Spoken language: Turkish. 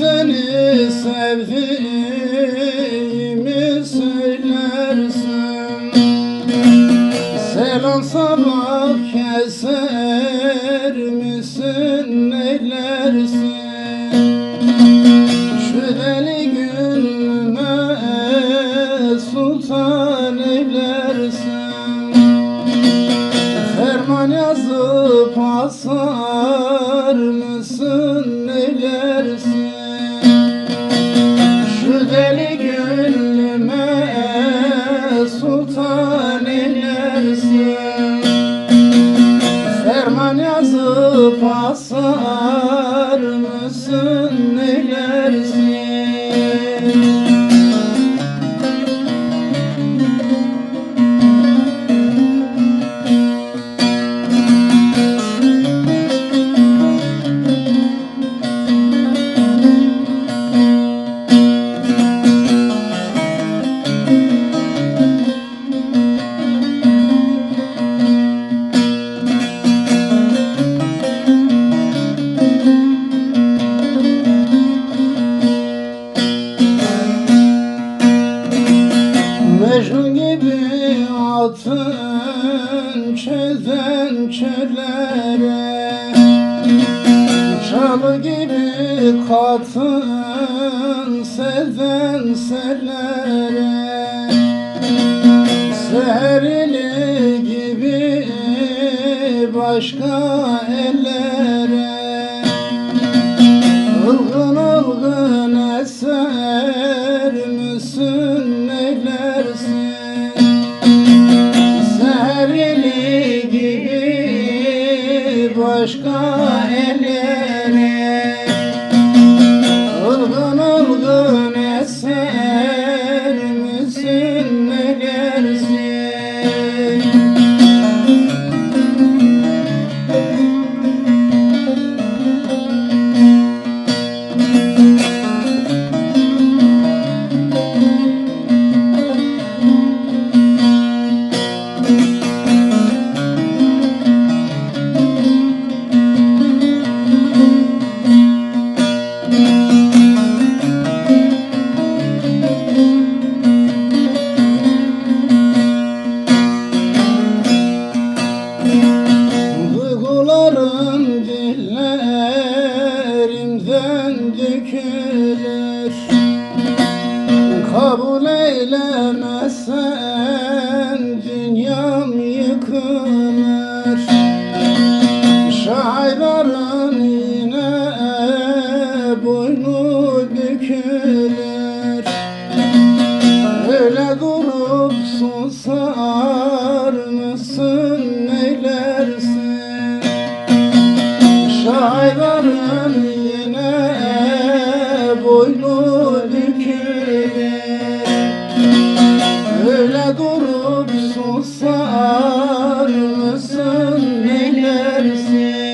seni sevdiğimi söylersin Selam sabah keser misin neylersin? Şu deli gülme sultan eylersin Ferman yazıp asar mısın neylersin Ferman yazıp asar mısın neylersin atın çölden çöllere. Çalı gibi katın selden sellere. Seherli gibi başka ellere gibi يرهب ليلاً descer.